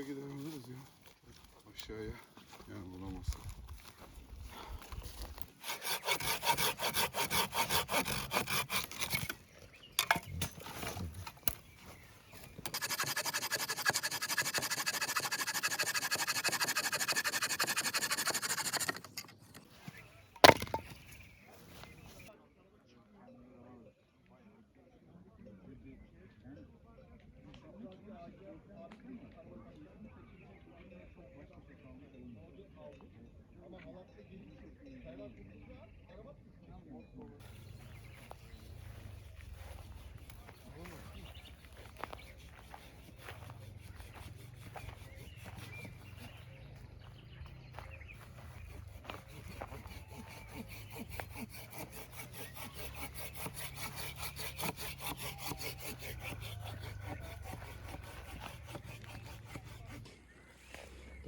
gidebiliriz ya. Aşağıya. Yani bulamazsak.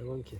Tamam ki.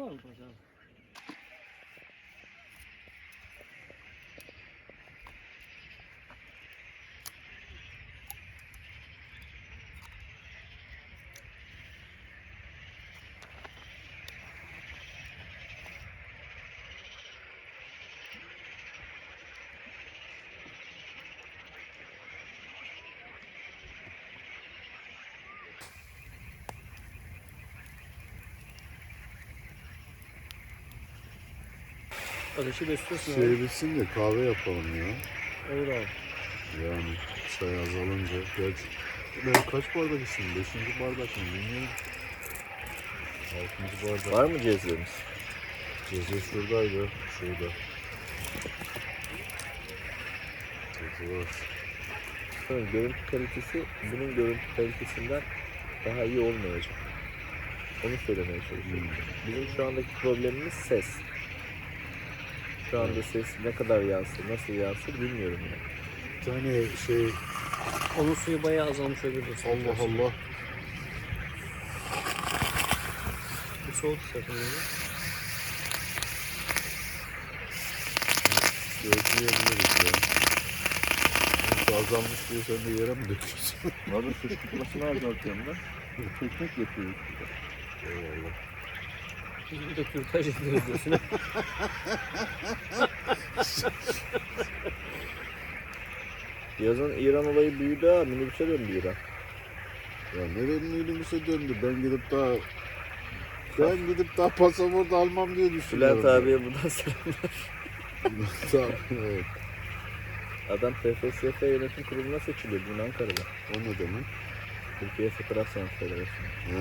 Bizim kiramız var Ateşi besliyorsun abi. Şey bitsin de kahve yapalım ya. Olur abi. Yani çay azalınca. Gerçi ben kaç bardak içtim? Beşinci bardak mı bilmiyorum. Altıncı bardak. Var mı cezvemiz? Gece şuradaydı. Şurada. Gece var. Bakın görüntü kalitesi bunun görüntü kalitesinden daha iyi olmayacak. Onu söylemeye çalışıyorum. Hmm. Bizim şu andaki problemimiz ses. Şu anda ses ne kadar yansır, nasıl yansır bilmiyorum yani. Bir tane şey Onun suyu bayağı azalmış olabilir. Allah Allah. Bu soğuk zaten yani. Ölçmeyebiliriz ya. Neyse, Azalmış diye sen de yere mi döküyorsun? Abi fışkırtmasını azaltıyorum da. Teknik yapıyoruz. Eyvallah. Biz bir de kürtaj ediyoruz diyorsun. Yazın İran olayı büyüdü ha. Minibüse döndü İran. Ya nerenin minibüse döndü? Ben gidip daha ben gidip daha pasaport almam diye düşünüyorum. Bülent abiye buradan selamlar. Tamam, evet. Adam TFSF yönetim kuruluna seçiliyor bugün Ankara'da. O ne demek? Türkiye Fotoğraf Sanatı Federasyonu. Ha.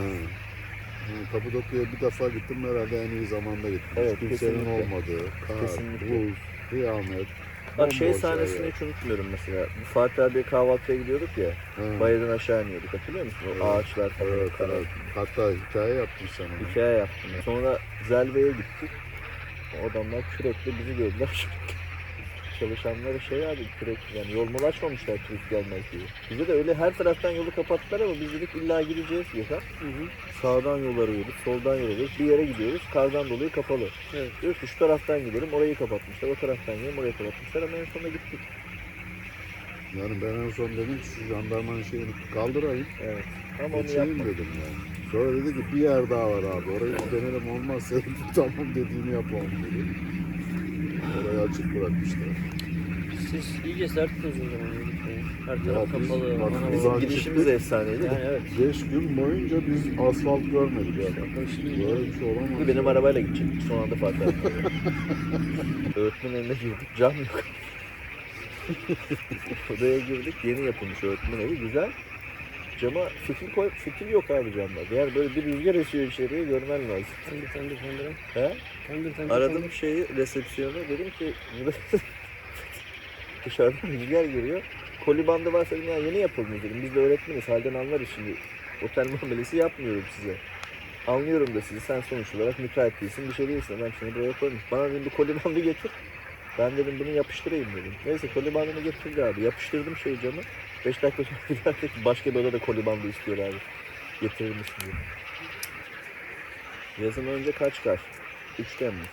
Kapadokya'ya bir defa gittim herhalde en iyi zamanda gittim. Evet, Hiç kimsenin kesinlikle. olmadığı, kar, Kesinlikle. buz, kıyamet. Bak şey sahnesini hiç unutmuyorum mesela. Fatih abiye kahvaltıya gidiyorduk ya. Ha. Bayırdan aşağı iniyorduk hatırlıyor musun? O Evet. ağaçlar falan. Evet, karar. evet. Hatta hikaye yaptın sen onu. Hikaye yaptım. ya. Sonra Zelve'ye gittik. O adamlar kürekle bizi gördüler. Çalışanları şey abi kürek yani yol mol açmamışlar turist gelmez diye. Bize de öyle her taraftan yolu kapattılar ama biz dedik illa gideceğiz Gökhan. Hı hı. Sağdan yol arıyoruz, soldan yol arıyoruz. Bir yere gidiyoruz, kardan dolayı kapalı. Evet. Diyoruz ki şu taraftan gidelim, orayı kapatmışlar. O taraftan gidelim, orayı kapatmışlar ama en sonunda gittik. Yani ben en son dedim ki şu jandarmanın şeyini kaldırayım. Evet. Ama onu Geçeyim yapmadık. dedim yani. Sonra dedi ki bir yer daha var abi. Orayı bir denelim olmazsa tamam dediğini yapalım dedi. Orayı açık bırakmışlar. Siz iyice serttiniz o zaman. yürürken. Her Ya taraf biz- kapalı. bak ana biz baba. Ulan Gidişimiz çıktık. efsaneydi. Yani evet. Beş gün boyunca biz asfalt görmedik ya. Böyle bir şey olamaz. Benim ya. arabayla gidecektik son anda Fatih abi. Öğretmen önüne girdik, cam yok. Odaya girdik, yeni yapılmış öğretmen evi, güzel. Cama fitil, koy, fitil yok abi camda. Yani böyle bir rüzgar esiyor içeriye görmen lazım. Tandır tandır tandır. He? Tandır tandır. Aradım şeyi, resepsiyonu, dedim ki dışarıdan rüzgar geliyor. Koli bandı varsa dedim ya yeni yapılmış dedim. Biz de öğretmeniz, halden anlarız şimdi. Otel muamelesi yapmıyorum size. Anlıyorum da sizi, sen sonuç olarak müteahhit değilsin, bir şey değilsin. Ben seni buraya koymuş. Bana dedim bir koli bandı getir. Ben dedim bunu yapıştırayım dedim. Neyse koli bandını getirdi abi. Yapıştırdım şey camı. 5 dakika sonra bir başka bir odada koli bandı istiyor abi. Getirir misin dedim. Yazın önce kaç kar? 3 Temmuz.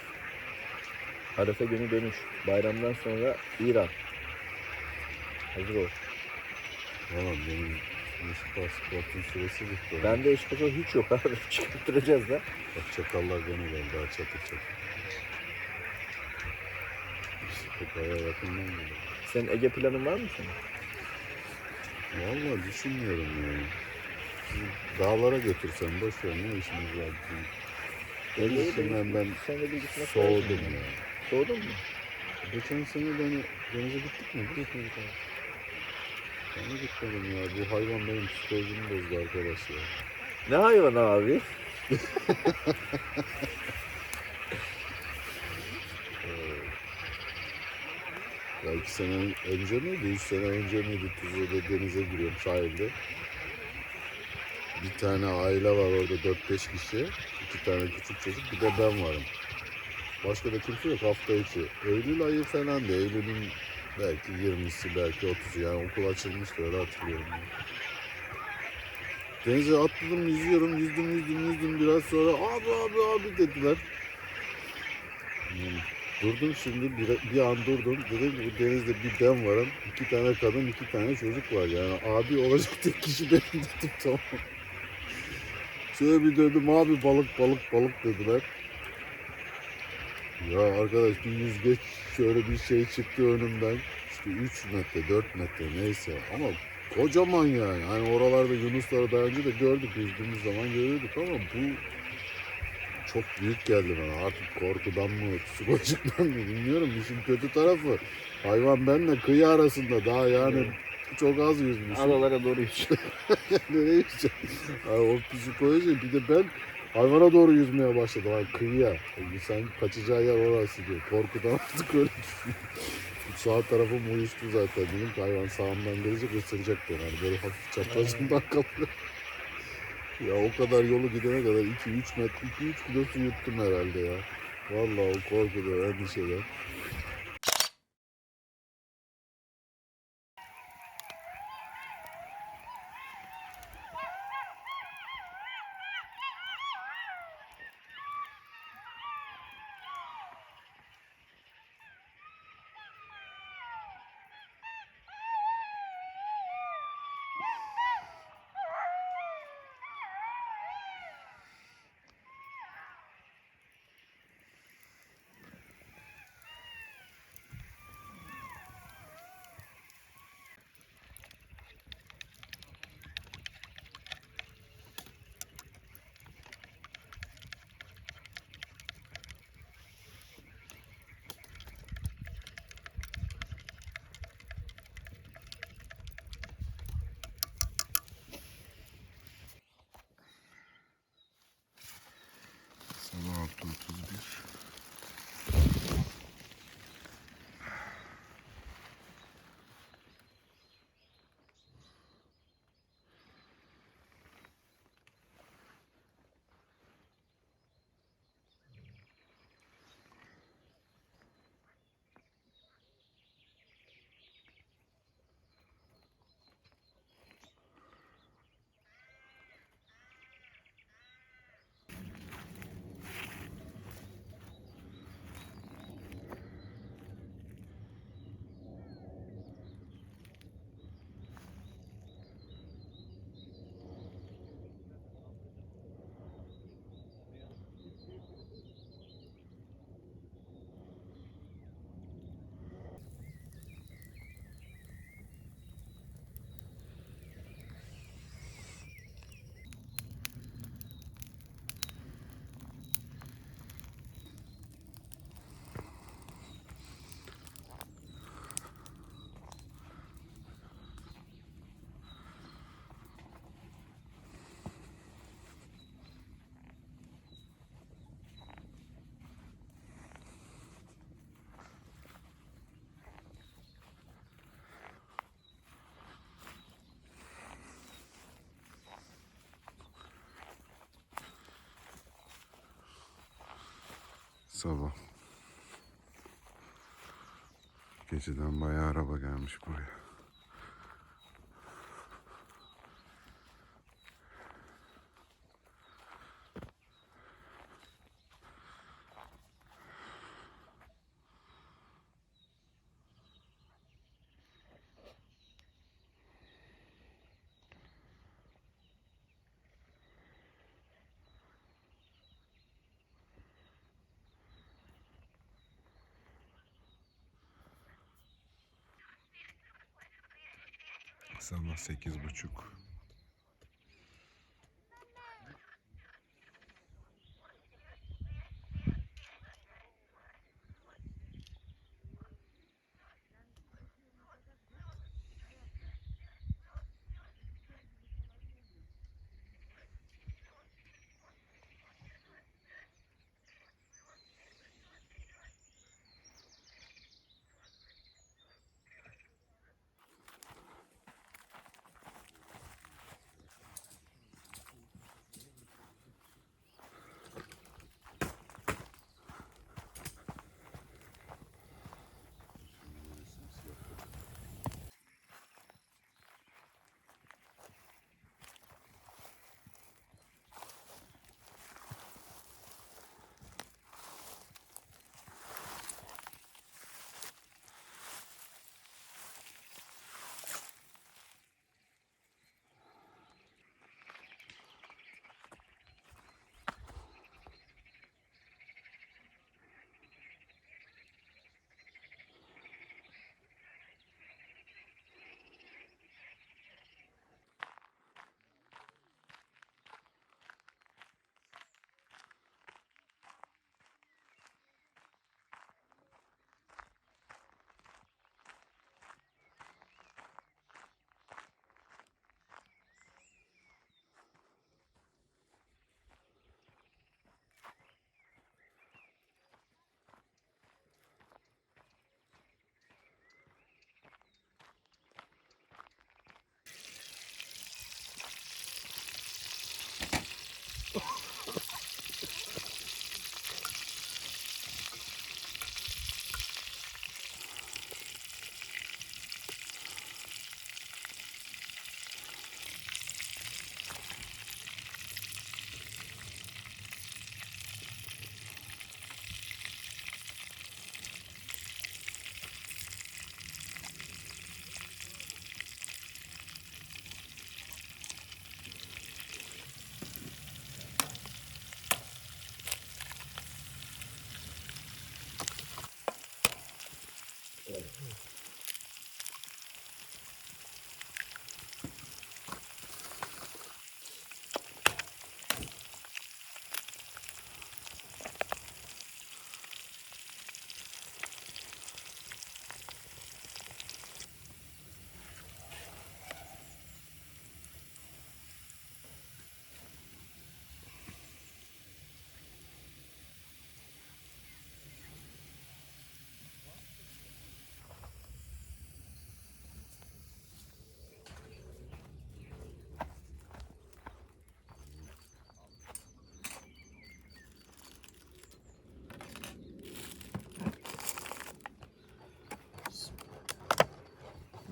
Arefe günü dönüş. Bayramdan sonra İran. Hazır ol. Valla benim yeşil pasaportun süresi bitti. Bende eş pasaport hiç yok abi. Çıkarttıracağız da. Bak çakallar gene geldi daha çatır. İşte bayağı yakından geliyor. Senin Ege planın var mı senin? Valla düşünmüyorum yani. Sizi dağlara götürsem boş ver ne işimiz var bizim. Ben Sen de bir gitmek soğudum lazım. ya. Soğudun mu? Geçen sene beni denize gittik mi? Gitmedik abi. Ben de gitmedim ya. Bu hayvan benim psikolojimi bozdu arkadaş ya. Ne hayvan abi? Ya iki sene önce miydi? Üç sene önce miydi? Tuzla'da denize giriyorum sahilde. Bir tane aile var orada 4-5 kişi. iki tane küçük çocuk. Bir de ben varım. Başka da kimse yok hafta içi. Eylül ayı falandı. Eylül'ün belki 20'si belki 30'u yani okul açılmıştı öyle hatırlıyorum. Denize atladım yüzüyorum yüzdüm yüzdüm yüzdüm biraz sonra abi abi abi dediler. Yani Durdum şimdi bir, bir an durdum. Dedim ki bu denizde bir ben varım. iki tane kadın, iki tane çocuk var. Yani abi olacak tek kişi benim dedim tamam. Şöyle bir döndüm abi balık balık balık dediler. Ya arkadaş bir yüzgeç şöyle bir şey çıktı önümden. İşte 3 metre 4 metre neyse ama kocaman yani. Hani oralarda yunusları daha önce de gördük yüzdüğümüz zaman görüyorduk ama bu çok büyük geldi bana. Artık korkudan mı, psikolojikten mi bilmiyorum. İşin kötü tarafı hayvan benle kıyı arasında daha yani çok az yüzmüş. Adalara doğru hiç. Nereye yüzecek? Ay, o psikoloji bir de ben hayvana doğru yüzmeye başladım. Ay, kıyıya. E, Sen kaçacağı yer orası diyor. Korkudan artık öyle düşünüyorum. Sağ tarafım uyuştu zaten. Dedim ki hayvan sağımdan gelecek ısıracak beni. Hani böyle hafif çaprazımdan kalıyor. Ya o kadar yolu gidene kadar 2-3 metre, 2-3 kilo su yuttum herhalde ya. Vallahi o korkudan, endişeden. Sabah. Geceden bayağı araba gelmiş buraya. Sabah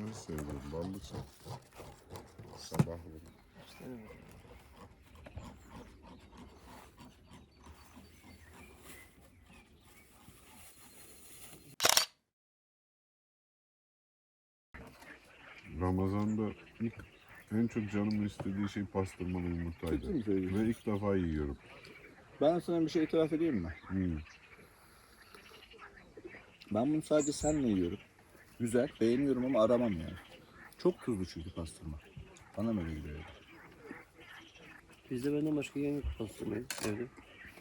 buçuk. sevdiğim ballı çay. Sabahları. Ramazan'da ilk en çok canımın istediği şey pastırmalı yumurtaydı. Ve ilk defa yiyorum. Ben sana bir şey itiraf edeyim mi? Hmm. Ben bunu sadece senle yiyorum. Güzel, beğeniyorum ama aramam yani. Çok tuzlu çünkü pastırma. Bana mı öyle geliyor? Bizde benden başka yiyen yok pastırmayı evde.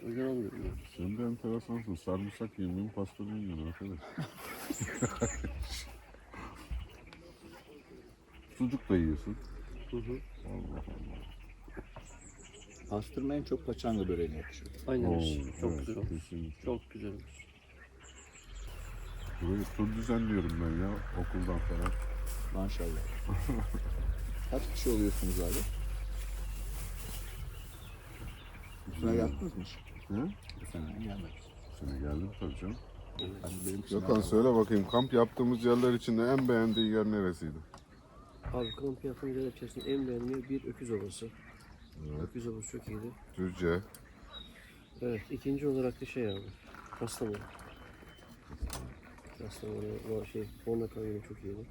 O yüzden almıyorum ya. Sen de enteresansın. Sarımsak yemiyorsun, pastırma yiyorsun arkadaş. Sucuk da yiyorsun. Hı hı. Allah Allah. Pastırma en çok paçanga böreğine yakışıyor. Aynen Oo, öyle. Çok evet, güzel olmuş. kesinlikle. Çok güzel olmuş. Böyle tur düzenliyorum ben ya okuldan falan. Maşallah. Kaç kişi oluyorsunuz abi? Bu sene yaptınız mı? Hı? Bu sene. Bu sene geldim tabii canım. Benim Gökhan söyle bakayım kamp yaptığımız yerler içinde en beğendiğin yer neresiydi? Abi kamp yaptığımız yer içerisinde en beğendiğim bir öküz ovası. Evet. Öküz ovası çok iyiydi. Düzce. Evet ikinci olarak da şey abi. Kastamonu. Kastamonu o şey Honda kanyonu çok iyiydi.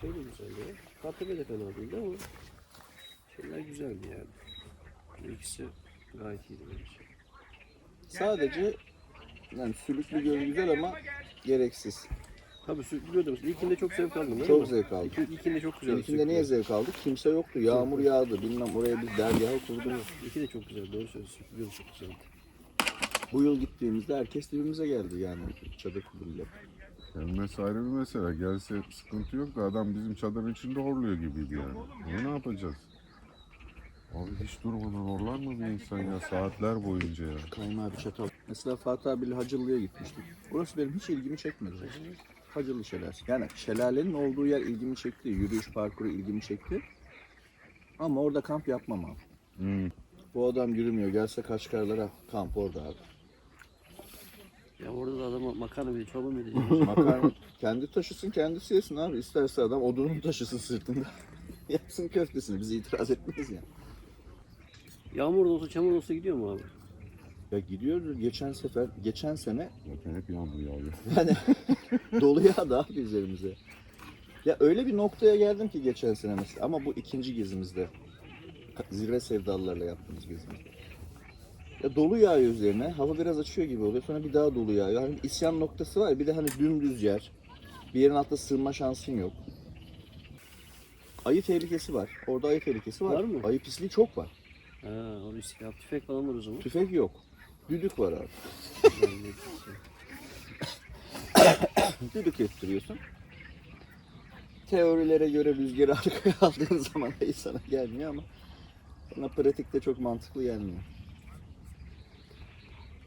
Şey de güzeldi ya. Kartepe de fena değildi ama şeyler güzeldi yani. Bu ikisi gayet iyiydi benim için. Sadece yani sülüklü göl güzel ama gereksiz. Tabii sürekli biliyordum. İlkinde çok zevk aldım değil Çok mi? zevk aldım. İlk, ilkinde çok güzel. İlkinde niye zevk aldık? Kimse yoktu. Yağmur yağdı. Bilmem oraya bir dergahı kurduk. İki de çok güzel. Doğru söylüyorsun. Sürekli yol çok güzeldi. Bu yıl gittiğimizde herkes dibimize geldi yani çadır kuruluyla. Gelmesi ayrı bir mesele. Gelse sıkıntı yok da adam bizim çadırın içinde horluyor gibiydi yani. Ne, ne yapacağız? Abi hiç durmadan horlar mı bir insan ya saatler boyunca ya? Kaymağı bir çatal. Mesela Fatih abiyle Hacıllı'ya gitmiştik. Orası benim hiç ilgimi çekmedi. Hacıllı Şelalesi. Yani şelalenin olduğu yer ilgimi çekti. Yürüyüş parkuru ilgimi çekti. Ama orada kamp yapmam abi. Hmm. Bu adam yürümüyor. Gelse Kaşgarlara kamp orada abi. Ya orada da adama makarna mıydı, çorba mıydı? Makarna kendi taşısın kendisi yesin abi. İsterse adam odununu taşısın sırtında. Yapsın köftesini. Biz itiraz etmeyiz yani. Yağmur da olsa, çamur da olsa gidiyor mu abi? Ya gidiyoruz geçen sefer, geçen sene Zaten hep yağmur yağıyor. Yani dolu yağdı abi üzerimize. Ya öyle bir noktaya geldim ki geçen sene mesela. Ama bu ikinci gezimizde. Zirve sevdalılarla yaptığımız gezimizde. Ya dolu yağıyor üzerine. Hava biraz açıyor gibi oluyor. Sonra bir daha dolu yağıyor. Hani isyan noktası var ya. Bir de hani dümdüz yer. Bir yerin altında sığınma şansın yok. Ayı tehlikesi var. Orada ayı tehlikesi var. Var mı? Ayı pisliği çok var. Ha, o bir silah, tüfek falan var o zaman. Tüfek yok. Düdük var abi. Düdük ettiriyorsun. Teorilere göre rüzgarı arkaya aldığın zaman ayı sana gelmiyor ama bana pratikte çok mantıklı gelmiyor.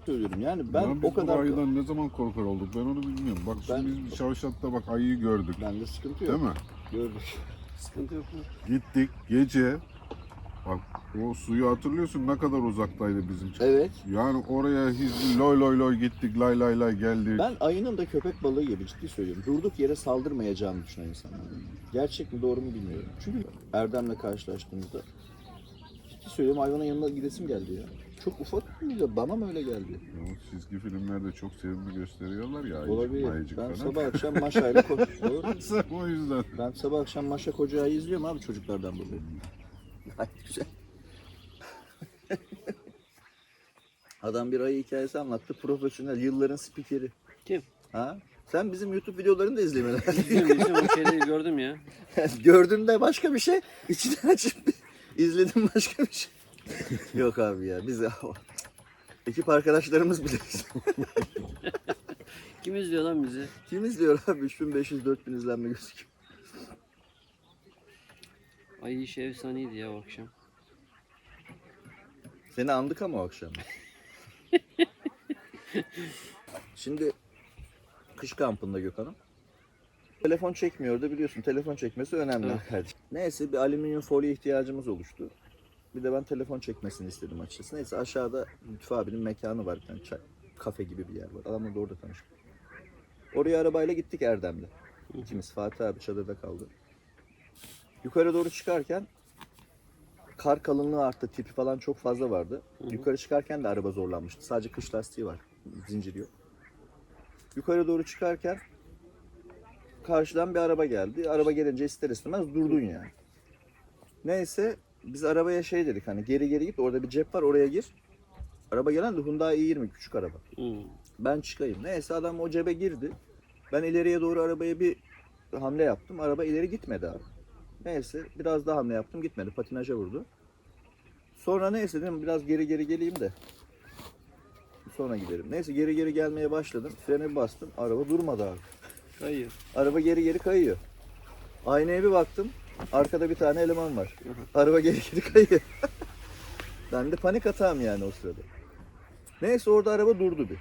Söylüyorum yani ben Ya o kadar ayıdan ne zaman korkar olduk ben onu bilmiyorum. Bak Ben- şimdi biz Şavşat'ta bak ayıyı gördük. bende sıkıntı yok. Değil mi? Gördük. Sıkıntı yok mu? Gittik gece. Bak o suyu hatırlıyorsun ne kadar uzaktaydı bizim. Evet. Yani oraya hizli loy loy loy gittik lay lay lay geldik. Ben ayının da köpek balığı gibi ciddi söylüyorum. Durduk yere saldırmayacağını düşünen insanlar. Gerçek mi doğru mu bilmiyorum. Çünkü Erdem'le karşılaştığımızda ciddi söylüyorum hayvanın yanına gidesim geldi ya. Çok ufak mıydı? Bana mı öyle geldi? Ya o çizgi filmlerde çok sevimli gösteriyorlar ya ayıcık Olabilir. mayıcık Ben falan. sabah akşam Maşa'yla koş. Doğru. O yüzden. Ben sabah akşam Maşa Koca'yı izliyorum abi çocuklardan dolayı. Gayet güzel. Adam bir ayı hikayesi anlattı. Profesyonel yılların spikeri. Kim? Ha? Sen bizim YouTube videolarını da izlemiyorsun. İzliyorum, izliyorum. O şeyleri gördüm ya. Gördüğünde başka bir şey, içinden açıp izledim başka bir şey. Yok abi ya biz ekip arkadaşlarımız bile Kim izliyor lan bizi? Kim izliyor abi 3500-4000 izlenme gözüküyor. Ay işi efsaneydi ya o akşam. Seni andık ama o akşam. Şimdi kış kampında Gökhan'ım. Telefon çekmiyordu biliyorsun. Telefon çekmesi önemli Evet. kardeşim. Neyse bir alüminyum folyo ihtiyacımız oluştu. Bir de ben telefon çekmesini istedim açıkçası. Neyse aşağıda Lütfü abinin mekanı var. Bir tane çay, kafe gibi bir yer var. Adamla da orada tanıştık. Oraya arabayla gittik Erdem'de. İkimiz Fatih abi çadırda kaldı. Yukarı doğru çıkarken kar kalınlığı arttı. Tipi falan çok fazla vardı. Hı hı. Yukarı çıkarken de araba zorlanmıştı. Sadece kış lastiği var. Zincir yok. Yukarı doğru çıkarken karşıdan bir araba geldi. Araba gelince ister istemez durdun yani. Neyse biz arabaya şey dedik hani geri geri git orada bir cep var oraya gir. Araba gelen de Hyundai i20 küçük araba. Hmm. Ben çıkayım. Neyse adam o cebe girdi. Ben ileriye doğru arabaya bir hamle yaptım. Araba ileri gitmedi abi. Neyse biraz daha hamle yaptım gitmedi. Patinaja vurdu. Sonra neyse dedim biraz geri geri geleyim de. Sonra giderim. Neyse geri geri gelmeye başladım. Frene bastım. Araba durmadı abi. Hayır. Araba geri geri kayıyor. Aynaya bir baktım. Arkada bir tane eleman var. Araba geri geri kayıyor. ben de panik atağım yani o sırada. Neyse orada araba durdu bir.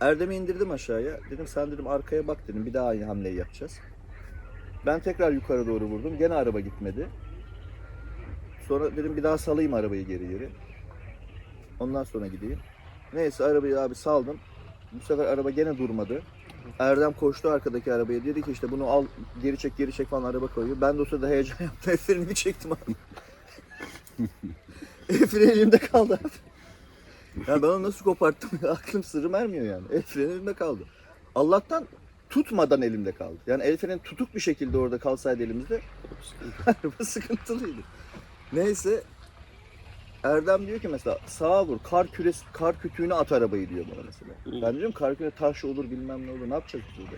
Erdem'i indirdim aşağıya. Dedim sen dedim arkaya bak dedim. Bir daha aynı hamleyi yapacağız. Ben tekrar yukarı doğru vurdum. Gene araba gitmedi. Sonra dedim bir daha salayım arabayı geri geri. Ondan sonra gideyim. Neyse arabayı abi saldım. Bu sefer araba gene durmadı. Erdem koştu arkadaki arabaya. Dedi ki işte bunu al geri çek geri çek falan araba koyuyor. Ben de o sırada heyecan yaptım. El frenini çektim abi. El freni elimde kaldı abi. Ya ben onu nasıl koparttım ya? Aklım sırrım ermiyor yani. El freni elimde kaldı. Allah'tan tutmadan elimde kaldı. Yani el freni tutuk bir şekilde orada kalsaydı elimizde araba sıkıntılıydı. Neyse Erdem diyor ki mesela sağa vur kar küresi kar kütüğüne at arabayı diyor bana mesela. Hı. Ben diyorum kar küreği taş olur bilmem ne olur ne yapacağız biz orada?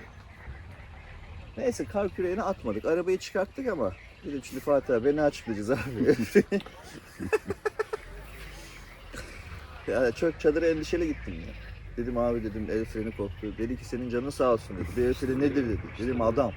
Neyse kar küreğini atmadık. Arabayı çıkarttık ama dedim şimdi Fatih abi ne açıklayacağız abi? yani çok çadıra endişeli gittim ya. Dedim abi dedim el freni koptu. Dedi ki senin canın sağ olsun dedi. Bir el freni nedir dedi. Dedim adam.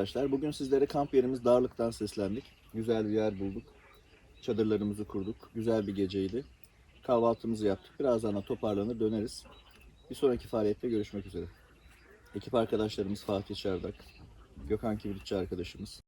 Arkadaşlar bugün sizlere kamp yerimiz Darlık'tan seslendik. Güzel bir yer bulduk. Çadırlarımızı kurduk. Güzel bir geceydi. Kahvaltımızı yaptık. Birazdan da toparlanır döneriz. Bir sonraki faaliyette görüşmek üzere. Ekip arkadaşlarımız Fatih Çardak, Gökhan Kibritçi arkadaşımız,